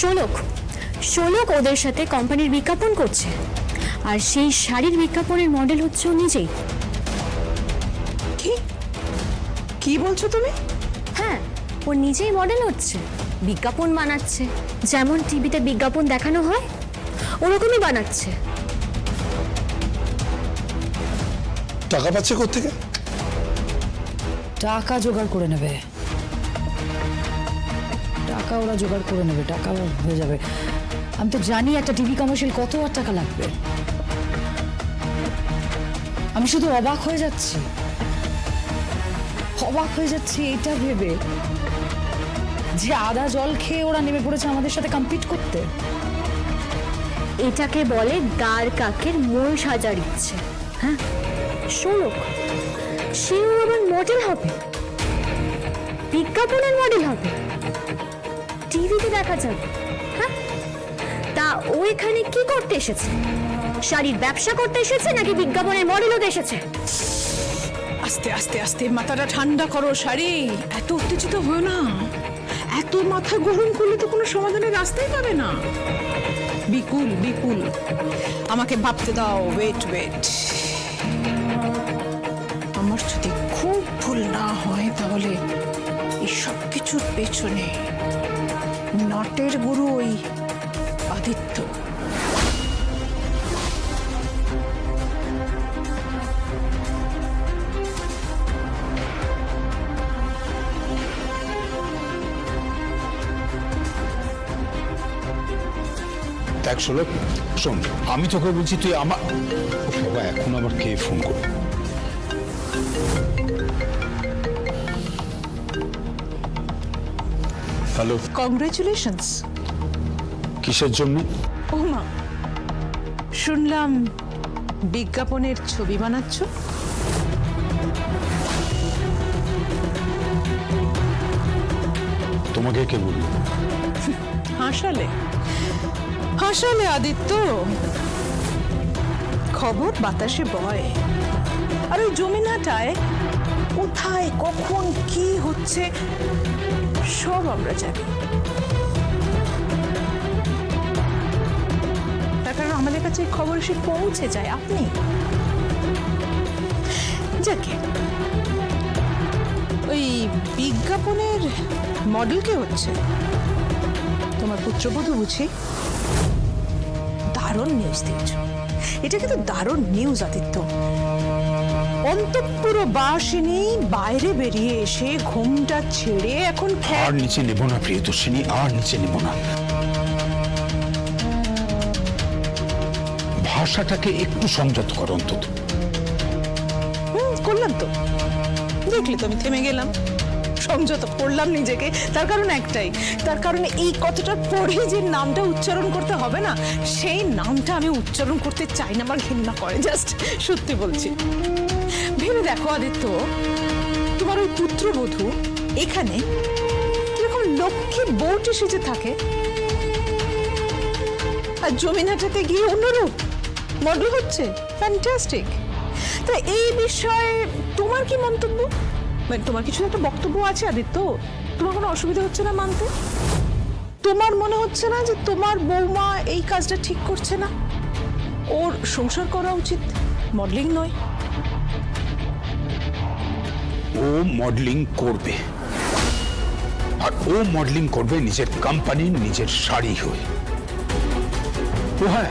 শোলক। শোলক ওদের সাথে কোম্পানির বিজ্ঞাপন করছে। আর সেই শাড়ির বিজ্ঞাপনের মডেল হচ্ছে ও নিজেই। কি? কি বলছো তুমি? হ্যাঁ ও নিজেই মডেল হচ্ছে বিজ্ঞাপন বানাচ্ছে। যেমন টিভিতে বিজ্ঞাপন দেখানো হয় ওরকমই বানাচ্ছে। টাকা পাচ্ছে কোথেকে টাকা জোগাড় করে নেবে। টাকা ওরা জোগাড় করে নেবে টাকা হয়ে যাবে। আমি তো জানি একটা টিভি কমার্শিয়াল কত আর টাকা লাগবে। আমি শুধু অবাক হয়ে যাচ্ছি। অবাক হয়ে যাচ্ছি এটা ভেবে যে আদা জল খেয়ে ওরা নেমে পড়েছে আমাদের সাথে কম্পিট করতে। এটাকে বলে দাঁড় কাকের মূল সাজার ইচ্ছে। হ্যাঁ শোলক সেও আবার মডেল হবে। বিজ্ঞাপনের মডেল হবে। টিভিতে দেখা যাবে। হ্যাঁ? তা ও এখানে কি করতে এসেছে? শাড়ির ব্যবসা করতে এসেছে নাকি বিজ্ঞাপনের মডেল হতে এসেছে? আস্তে আস্তে আস্তে, মাথাটা ঠান্ডা করো শাড়ি। এত উত্তেজিত হয়ে না। এত মাথা গরম করলে তো কোনো সমাধানের রাস্তাই পাবে না। বিকুল বিকুল আমাকে ভাবতে দাও ওয়েট ওয়েট আমার যদি খুব ভুল না হয় তাহলে এই সব কিছুর পেছনে নটের গুরু ওই আদিত্য। দেখ, শোন আমি তোকে বলছি, তুই আমার এখন আবার কে ফোন করবে? হ্যালো কংগ্রেচুলেশনস কিসের জন্য? ও মা শুনলাম বিজ্ঞাপনের ছবি বানাচ্ছ। তোমাকে কে বলল? হাসালে। হাসালে আদিত্য। খবর বাতাসে বয়। আর ওই জমিনাটায় কোথায় কখন কি হচ্ছে? সব আমরা জানি। তার কারণ আমাদের কাছে খবর এসে পৌঁছে যায়। আপনি? যাকে, ওই বিজ্ঞাপনের মডেল কে হচ্ছে? তোমার পুত্রবধূ বুঝি? দারুণ নিউজ দিয়েছ। এটা কিন্তু দারুণ নিউজ আদিত্য। অন্তঃপুর বাসিনী বাইরে বেরিয়ে এসে ঘুমটা ছেড়ে এখন আর নিচে নেব না প্রিয়দর্শিনী আর নিচে নেব না। ভাষাটাকে একটু সংযত কর অন্তত। করলাম তো। দেখলি তো আমি থেমে গেলাম। সংযত করলাম নিজেকে। তার কারণ একটাই। তার কারণে এই কথাটার পরেই যে নামটা উচ্চারণ করতে হবে না সেই নামটা আমি উচ্চারণ করতে চাই না আমার ঘৃণা করে জাস্ট সত্যি বলছি। ভেবে দেখো আদিত্য, তোমার ওই পুত্রবধূ এখানে কীরকম লক্ষ্মী বউটি সেজে থাকে। আর জমিনাটাতে গিয়ে অন্যরূপ মডেল হচ্ছে ফ্যান্টাস্টিক তা এই বিষয়ে তোমার কি মন্তব্য? মানে তোমার কিছু একটা বক্তব্য আছে আদিত্য? তোমার কোনো অসুবিধা হচ্ছে না মানতে? তোমার মনে হচ্ছে না যে তোমার বৌমা এই কাজটা ঠিক করছে না? ওর সংসার করা উচিত, মডেলিং নয়। ও মডেলিং করবে। আর ও মডেলিং করবে নিজের নিজের শাড়ি হয়ে। ও হ্যাঁ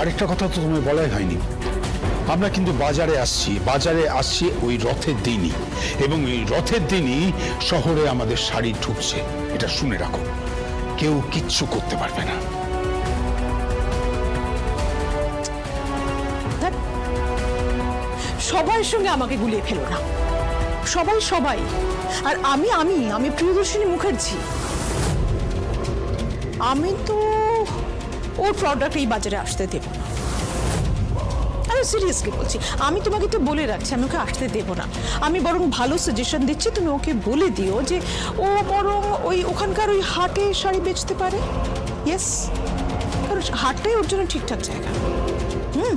আরেকটা কথা তো তোমায় বলাই হয়নি। আমরা কিন্তু বাজারে আসছি বাজারে আসছি ওই রথের দিনই। এবং এই রথের দিনই শহরে আমাদের শাড়ি ঢুকছে। এটা শুনে রাখো, কেউ কিচ্ছু করতে পারবে না। সবার সঙ্গে আমাকে গুলিয়ে ফেলো না। সবাই সবাই। আর আমি আমি আমি প্রিয়দর্শিনী মুখার্জি আমি তো ওর প্রোডাক্ট এই বাজারে আসতে দেব না। আমি সিরিয়াসলি বলছি, আমি তোমাকে তো বলে রাখছি, আমি ওকে আসতে দেব না। আমি বরং ভালো সাজেশন দিচ্ছি, তুমি ওকে বলে দিও যে ও বরং ওই ওখানকার ওই হাটে শাড়ি বেচতে পারে। ইয়েস কারণ হাটটাই ওর জন্য ঠিকঠাক জায়গা। হুম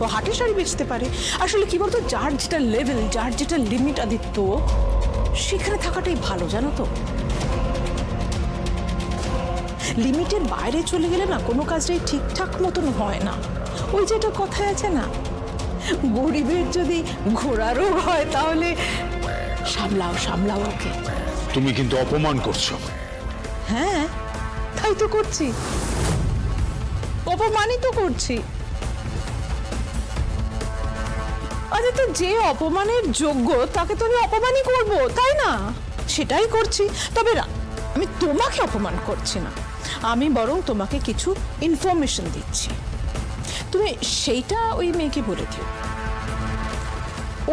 ও হাটে শাড়ি বেচতে পারে। আসলে কি বলতো যার যেটা লেভেল যার যেটা লিমিট আদিত্য সেখানে থাকাটাই ভালো জানো তো। লিমিটের বাইরে চলে গেলে না কোনো কাজটাই ঠিকঠাক মতন হয় না। ওই যেটা কথায় আছে না গরিবের যদি ঘোড়া রোগ হয় তাহলে সামলাও সামলাও ওকে। তুমি কিন্তু অপমান করছ। হ্যাঁ তাই তো করছি। অপমানই তো করছি। আচ্ছা তো যে অপমানের যোগ্য, তাকে তো আমি অপমানই করব, তাই না? সেটাই করছি। তবে আমি তোমাকে অপমান করছি না। আমি বরং তোমাকে কিছু ইনফরমেশন দিচ্ছি। তুমি সেইটা ওই মেয়েকে বলে দিও।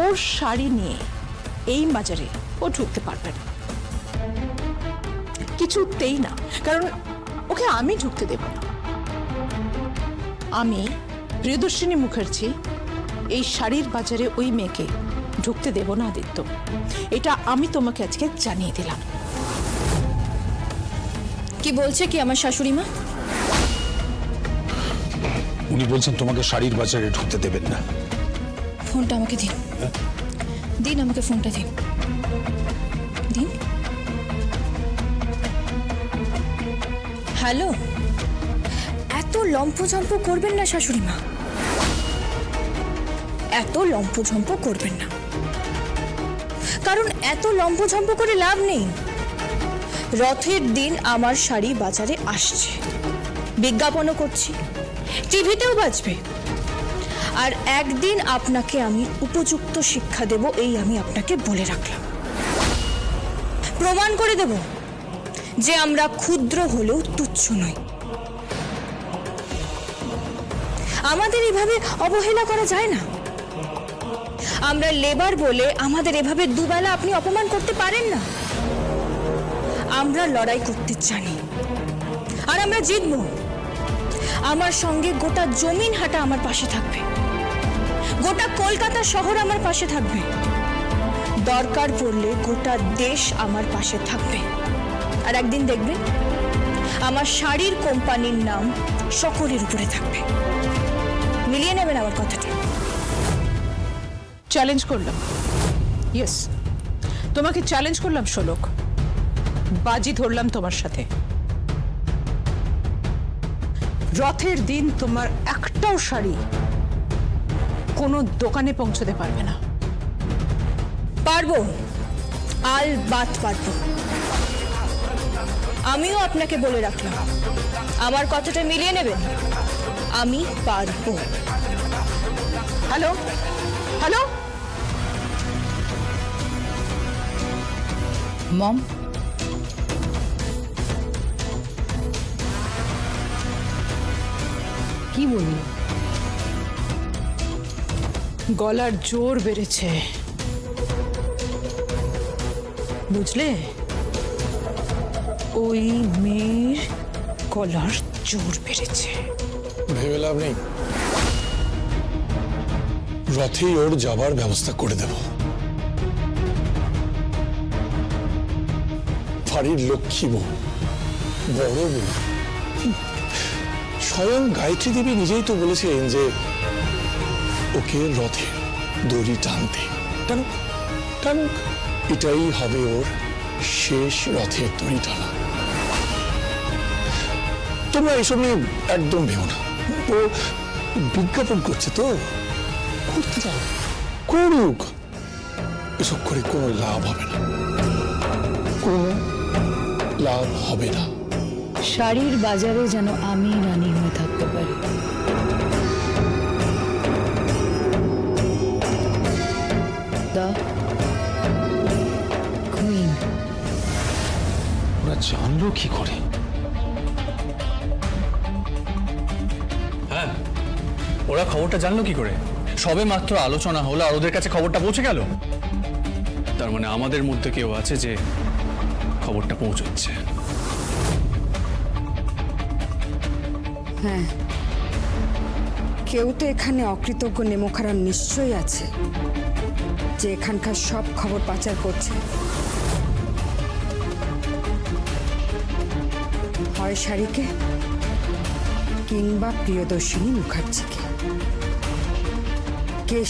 ওর শাড়ি নিয়ে এই বাজারে ও ঢুকতে পারবে না। কিছুতেই না, কারণ ওকে আমি ঢুকতে দেব না। আমি প্রিয়দর্শিনী মুখার্জি এই শাড়ির বাজারে ওই মেয়েকে ঢুকতে দেব না আদিত্য। এটা আমি তোমাকে আজকে জানিয়ে দিলাম। কি বলছে কি আমার শাশুড়ি মা? উনি বলছেন তোমাকে শাড়ির বাজারে ঢুকতে দেবেন না। ফোনটা আমাকে দিন। দিন আমাকে ফোনটা দিন। দিন। হ্যালো? এত লম্ফঝম্প করবেন না শাশুড়ি মা। এত লম্ফঝম্প করবেন না। কারণ এত লম্ফঝম্প করে লাভ নেই। রথের দিন আমার শাড়ি বাজারে আসছে। বিজ্ঞাপনও করছি। টিভিতেও বাজবে। আর একদিন আপনাকে আমি উপযুক্ত শিক্ষা দেব, এই আমি আপনাকে বলে রাখলাম। প্রমাণ করে দেব যে আমরা ক্ষুদ্র হলেও তুচ্ছ নই। আমাদের এভাবে অবহেলা করা যায় না। আমরা লেবার বলে আমাদের এভাবে দুবেলা আপনি অপমান করতে পারেন না। আমরা লড়াই করতে জানি। আর আমরা জিতবো। আমার সঙ্গে গোটা জমিন হাটা আমার পাশে থাকবে। গোটা কলকাতা শহর আমার পাশে থাকবে। দরকার পড়লে গোটা দেশ আমার পাশে থাকবে। আর একদিন দেখবেন, আমার শাড়ির কোম্পানির নাম সকলের উপরে থাকবে। মিলিয়ে নেবেন আমার কথাটা। চ্যালেঞ্জ করলাম। ইয়েস তোমাকে চ্যালেঞ্জ করলাম, শোলক। বাজি ধরলাম তোমার সাথে। রথের দিন তোমার একটাও শাড়ি কোনো দোকানে পৌঁছতে পারবে না। পারব। আল বাত পারব। আমিও আপনাকে বলে রাখলাম। আমার কথাটা মিলিয়ে নেবেন। আমি পারব। হ্যালো হ্যালো মম কি বলি? গলার জোর বেড়েছে। বুঝলে? ওই মেয়ের গলার জোর বেড়েছে। ভেবে লাভ নেই। রথেই ওর যাবার ব্যবস্থা করে দেব। বাড়ির লক্ষ্মী বউ, বড় বউ। স্বয়ং গায়ত্রী দেবী নিজেই তো বলেছিলেন যে ওকে রথে দড়ি টানতে। টানুক টানুক, এটাই হবে ওর শেষ রথের দড়ি টানা। তোমরা এসব নিয়ে একদম ভেবো না। ও বিজ্ঞাপন করছে তো। করতে করুক। এসব করে কোনো লাভ হবে না। কোনো লাভ হবে না। শাড়ির বাজারে যেন আমি রানী হয়ে থাকতে পারি। কুইন ওরা জানলো কি করে? হ্যাঁ ওরা খবরটা জানলো কি করে? সবে মাত্র আলোচনা হলো আর ওদের কাছে খবরটা পৌঁছে গেল? তার মানে আমাদের মধ্যে কেউ আছে যে খবরটা পৌঁছচ্ছে। হ্যাঁ। কেউ তো এখানে অকৃতজ্ঞ নেমোখারাম নিশ্চয়ই আছে যে এখানকার সব খবর পাচার করছে। হয় শাড়িকে কিংবা প্রিয়দর্শিনী মুখার্জিকে কে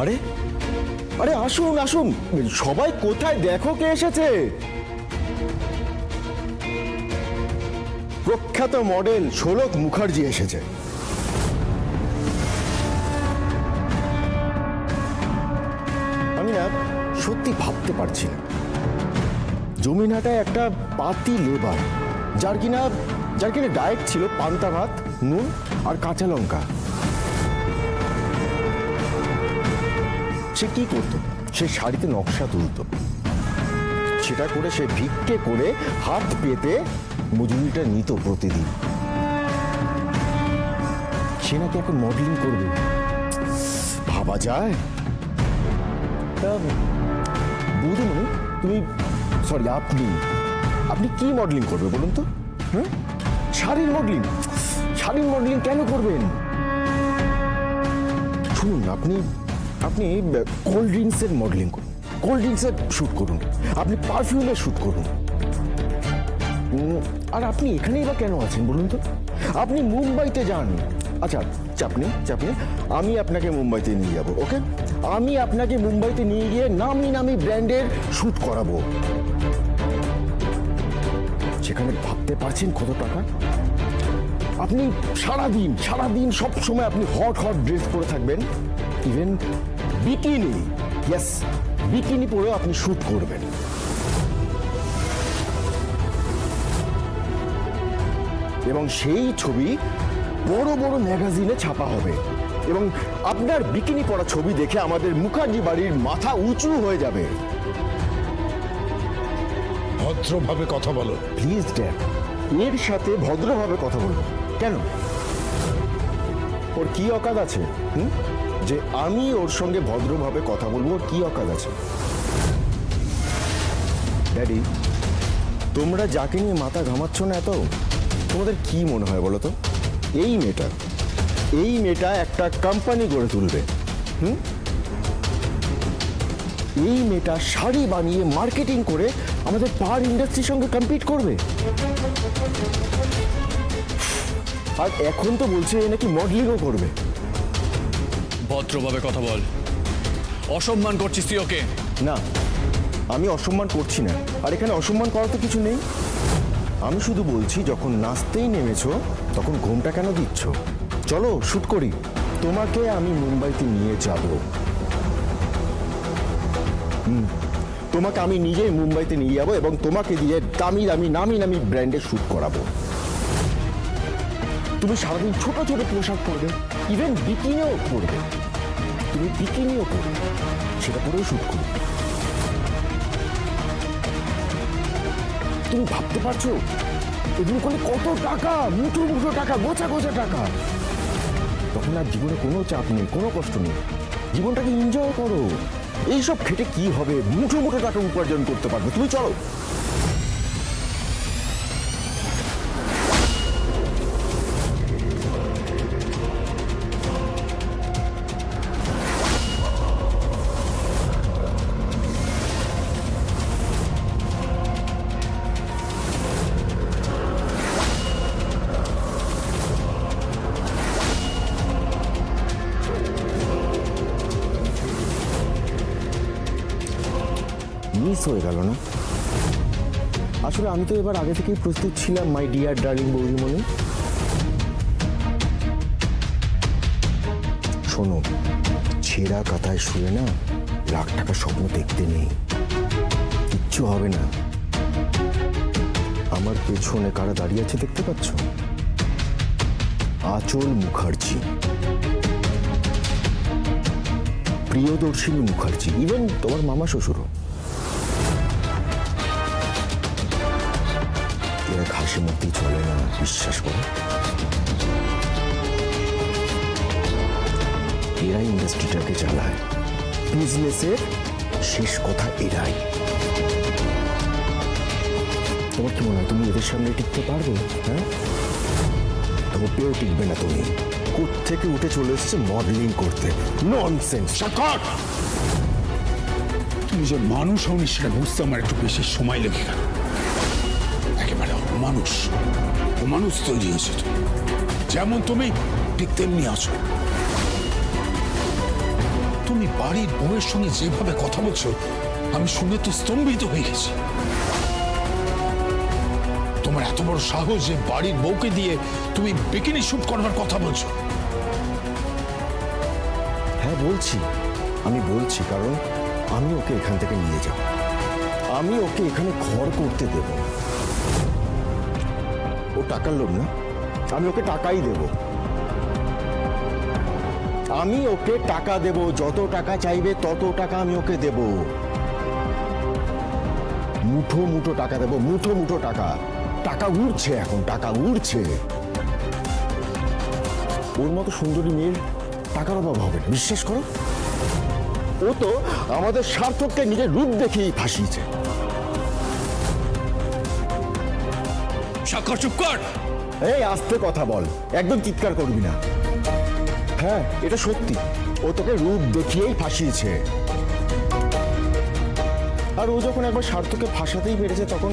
আরে আরে আসুন আসুন। সবাই কোথায়? দেখো কে এসেছে। প্রখ্যাত মডেল সোলক মুখার্জি এসেছে। ভাবতে পারছি না। জমিনহাটায় একটা পাতি লেবার, যার কিনা যার কিনা ডায়েট ছিল পান্তা ভাত, নুন আর কাঁচা লঙ্কা। সে কি করতো? সে শাড়িতে নকশা তুলতো। সেটা করে সে ভিক্ষে করে হাত পেতে মজুরিটা নিত প্রতিদিন। সে নাকি এখন মডেলিং করবে। ভাবা যায়? বৌদিমণি তুমি সরি আপনি। আপনি কি মডেলিং করবে বলুন তো? হ্যাঁ শাড়ির মডেলিং শাড়ির মডেলিং কেন করবেন? শুনুন, আপনি আপনি কোল্ড ড্রিঙ্কসের মডেলিং করুন। কোল্ড ড্রিঙ্কসের শ্যুট করুন। আপনি পারফিউমের শ্যুট করুন। আর আপনি এখানেই বা কেন আছেন বলুন তো? আপনি মুম্বাইতে যান। আচ্ছা চাপ নেই চাপ নেই আমি আপনাকে মুম্বাইতে নিয়ে যাব, ওকে? আমি আপনাকে মুম্বাইতে নিয়ে গিয়ে নামি নামি ব্র্যান্ডের শ্যুট করাবো। সেখানে ভাবতে পারছেন কত টাকা? আপনি সারাদিন সারাদিন সব সময় আপনি হট হট ড্রেস পরে থাকবেন। ইভেন বিকিনি ইয়েস বিকিনি পরেও আপনি শ্যুট করবেন। এবং সেই ছবি বড় বড় ম্যাগাজিনে ছাপা হবে। এবং আপনার বিকিনি পরা ছবি দেখে আমাদের মুখার্জি বাড়ির মাথা উঁচু হয়ে যাবে। ভদ্রভাবে কথা বলো। Please dad. এর সাথে ভদ্রভাবে কথা বলব কেন? ওর কি অকাদ আছে? হুম? যে আমি ওর সঙ্গে ভদ্রভাবে কথা বলব ওর কি অকাদ আছে? ড্যাডি তোমরা যাকে নিয়ে মাথা ঘামাচ্ছ না এত? তোমাদের কি মনে হয় বলো তো? এই মেয়েটা এই মেয়েটা একটা কোম্পানি গড়ে তুলবে। হুম? এই মেয়েটা শাড়ি বানিয়ে মার্কেটিং করে আমাদের পাওয়ার ইন্ডাস্ট্রির সঙ্গে কম্পিট করবে। আর এখন তো বলছে এ নাকি মডেলিংও করবে। ভদ্রভাবে কথা বল। অসম্মান করছিস তুই ওকে। না আমি অসম্মান করছি না। আর এখানে অসম্মান করার তো কিছু নেই। আমি শুধু বলছি যখন নাচতেই নেমেছো তখন ঘুমটা কেন দিচ্ছ? চলো শুট করি। তোমাকে আমি মুম্বাইতে নিয়ে যাব। হুম, তোমাকে আমি নিজেই মুম্বাইতে নিয়ে যাব এবং তোমাকে দিয়ে দামি দামি নামি নামি ব্র্যান্ডে শ্যুট করাবো। তুমি সারাদিন ছোট ছোট পোশাক পরবে ইভেন বিকিনিও পরবে। তুমি বিকিনিও পরবে সেটা পরেও শ্যুট করবে। তুমি ভাবতে পারছ? এগুলো করলে কত টাকা? মুঠো মুঠো টাকা, গোছা গোছা টাকা। তখন আর জীবনে কোনো চাপ নেই, কোনো কষ্ট নেই। জীবনটাকে এনজয় করো। এইসব খেটে কি হবে? মুঠো মুঠো টাকা উপার্জন করতে পারবে। তুমি চলো। গেল না। আসলে আমি তো এবার আগে থেকেই প্রস্তুত ছিলাম মাই ডিয়ার ডার্লিং বৌদিমণি। শোনো, ছেঁড়া কাথায় শুয়ে না লাখ টাকা স্বপ্ন দেখতে নেই। কিচ্ছু হবে না। আমার পেছনে কারা দাঁড়িয়ে আছে দেখতে পাচ্ছ? আচল মুখার্জি। প্রিয়দর্শিনী মুখার্জি ইভেন তোমার মামা শ্বশুরও। এরা ঘাসে মধ্যেই চলে না, বিশ্বাস করো। এরাই ইন্ডাস্ট্রিটাকে চালায়। বিজনেসের শেষ কথা এরাই। তোমার কি মনে হয় তুমি এদের সামনে টিকতে পারবে হ্যাঁ? ধোপেও টিকবে না তুমি। থেকে উঠে চলে এসেছে মডেলিং করতে। ননসেন্স তুমি যে মানুষ সেটা বুঝতে আমার একটু বেশি সময় লেগে গেল। মানুষ। মানুষ তৈরি হয়েছে যেমন তুমি, ঠিক তেমনি আছো। তুমি বাড়ির বউয়ের সঙ্গে যেভাবে কথা বলছো, আমি শুনে তো স্তম্ভিত হয়ে গেছি। তোমার এত বড় সাহস যে বাড়ির বউকে দিয়ে তুমি বিকিনি শুট করবার কথা বলছো। হ্যাঁ বলছি। আমি বলছি, কারণ আমি ওকে এখান থেকে নিয়ে যাব। আমি ওকে এখানে ঘর করতে দেব না। টাকার লোক না। আমি ওকে টাকাই দেব। আমি ওকে টাকা দেব, যত টাকা চাইবে তত টাকা আমি ওকে দেব। মুঠো মুঠো টাকা দেব, মুঠো মুঠো টাকা। টাকা উড়ছে এখন, টাকা উড়ছে। ওর মতো সুন্দরী মেয়ের টাকার অভাব হবে বিশ্বাস করো। ও তো আমাদের সার্থককে নিজের রূপ দেখেই ফাঁসিয়েছে। স্বাক্ষর চুপ কর। এই আস্তে কথা বল। একদম চিৎকার করবি না। হ্যাঁ এটা সত্যি। ও তোকে রূপ দেখিয়েই ফাঁসিয়েছে। আর ও যখন একবার স্বার্থকে ফাঁসাতেই পেরেছে তখন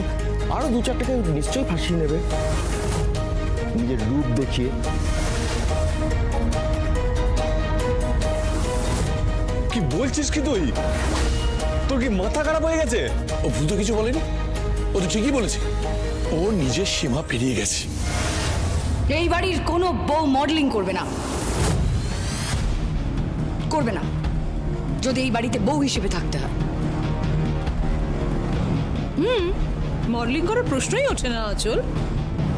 আরও দু চারটাকে নিশ্চয়ই ফাঁসিয়ে নেবে। নিজের রূপ দেখিয়ে। কি বলছিস কি তুই? তোর কি মাথা খারাপ হয়ে গেছে? ও ভুল তো কিছু বলেনি। ও তো ঠিকই বলেছে। ও নিজের সীমা পেরিয়ে গেছে। এই বাড়ির কোনো বউ মডেলিং করবে না। করবে না। যদি এই বাড়িতে বউ হিসেবে থাকতে হয়। হুম মডেলিং করার প্রশ্নই ওঠে না আচল।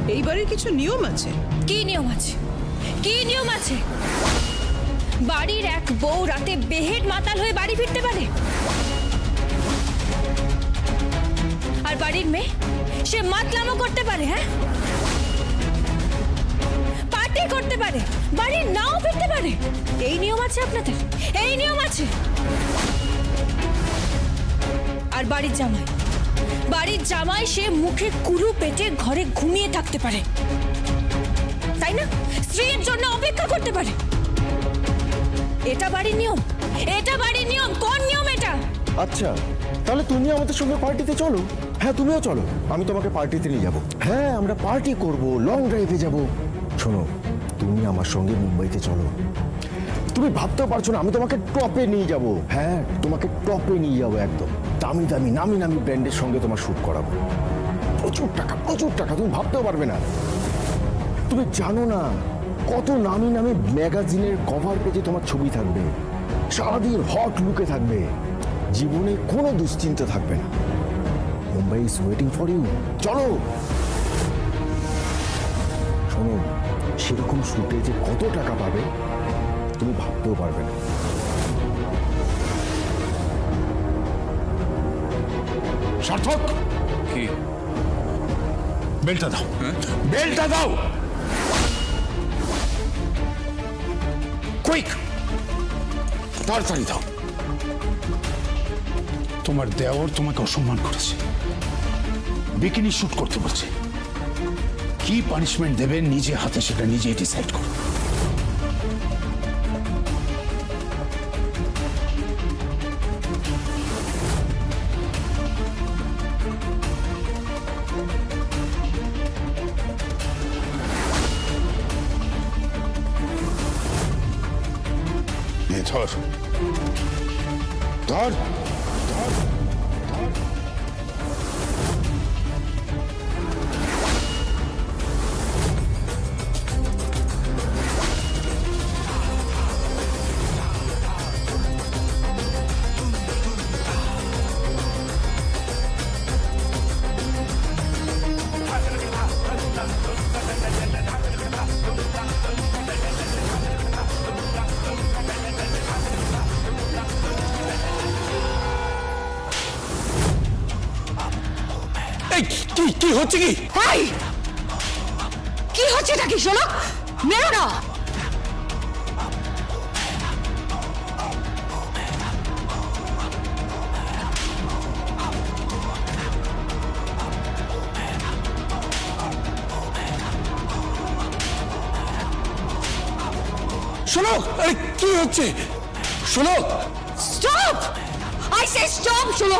এই বাড়ির কিছু নিয়ম আছে। কি নিয়ম আছে? কি নিয়ম আছে? বাড়ির এক বউ রাতে বেহেড মাতাল হয়ে বাড়ি ফিরতে পারে? আর বাড়ির মেয়ে? সে মাতলামো করতে পারে হ্যাঁ? পার্টি করতে পারে, বাড়ির নাও ফিরতে পারে। এই নিয়ম আছে আপনাদের? এই নিয়ম আছে। আর বাড়ির জামাই? বাড়ির জামাই সে মুখে কুরু পেটে ঘরে ঘুমিয়ে থাকতে পারে। তাই না? স্ত্রীর জন্য অপেক্ষা করতে পারে। এটা বাড়ির নিয়ম। এটা বাড়ির নিয়ম। কোন নিয়ম এটা? আচ্ছা তাহলে তুমি আমাদের সঙ্গে পার্টিতে চলো। হ্যাঁ তুমিও চলো। আমি তোমাকে পার্টিতে নিয়ে যাব। হ্যাঁ আমরা পার্টি করব লং ড্রাইভে যাব। শোনো তুমি আমার সঙ্গে মুম্বাইতে চলো। তুমি ভাবতেও পারছ না আমি তোমাকে টপে নিয়ে যাব। হ্যাঁ তোমাকে টপে নিয়ে যাব একদম। দামি দামি নামি নামি ব্র্যান্ডের সঙ্গে তোমার শ্যুট করাবো। প্রচুর টাকা প্রচুর টাকা তুমি ভাবতেও পারবে না। তুমি জানো না কত নামি নামি ম্যাগাজিনের কভার পেজে তোমার ছবি থাকবে। সারাদিন হট লুকে থাকবে। জীবনে কোনো দুশ্চিন্তা থাকবে না। Mumbai is waiting for you চলো। শোনো সেরকম শুটে যে কত টাকা পাবে তুমি ভাবতেও পারবে না। সার্থক! কি? বেলটা দাও। বেলটা দাও! কুইক তাড়াতাড়ি দাও। তোমার দেওর তোমাকে অসম্মান করেছে। বিকিনি শ্যুট করতে বলছে। কি পানিশমেন্ট দেবেন নিজে হাতে সেটা নিজেই ডিসাইড করো। হচ্ছে কি? এই! কি হচ্ছে এটা কি শোনো? মেরো না! শোনো আরে কি হচ্ছে? শোনো। স্টপ আই সে স্টপ শোনো।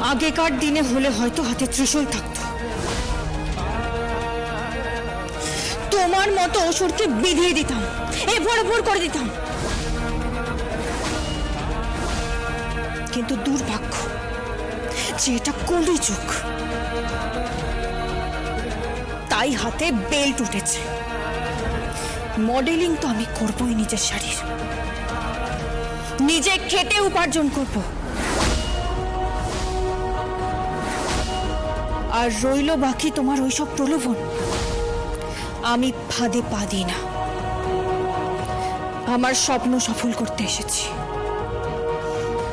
আগেকার দিনে হলে হয়তো হাতে ত্রিশূল থাকতো। তোমার মতো অসুরকে বিধিয়ে দিতাম, এ ভর ভর করে দিতাম। কিন্তু দুর্ভাগ্য যে এটা কলি যুগ, তাই হাতে বেল্ট উঠেছে। মডেলিং তো আমি করবই নিজের শাড়ির। নিজে খেটে উপার্জন করব। আর রইল বাকি তোমার ওইসব প্রলোভন। আমি ফাঁদে পা দিই না। আমার স্বপ্ন সফল করতে এসেছি।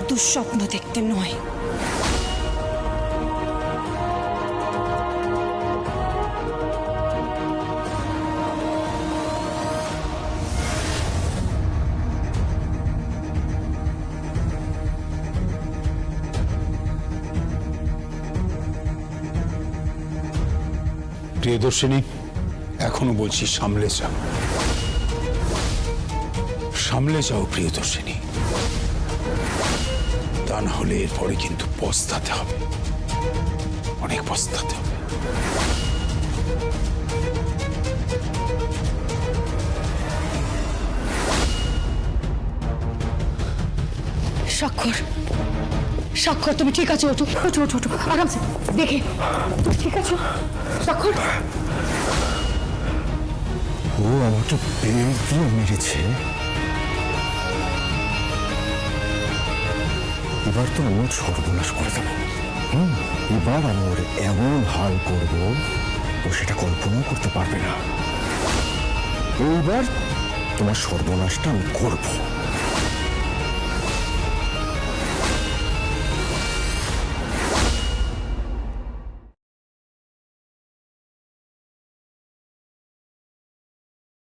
দুঃস্বপ্ন দেখতে নয়। প্রিয়দর্শিনী এখনও বলছি সামলে যাও। সামলে যাও প্রিয়দর্শিনী তা না হলে এরপরে কিন্তু পস্তাতে হবে। অনেক পস্তাতে হবে। স্বাক্ষর স্বাক্ষর তুমি ঠিক আছে, ওঠো ওঠো ওঠো ওঠো, আরামসে, দেখে, তুমি ঠিক আছো? স্বাক্ষর ও আমাকে বেল্ট দিয়ে মেরেছে। এবার তো ওর সর্বনাশ করে দেবো। হুম, এবার আমি ওর এমন হাল করব, ও সেটা কল্পনাও করতে পারবে না। এইবার তোমার সর্বনাশটা আমি করব।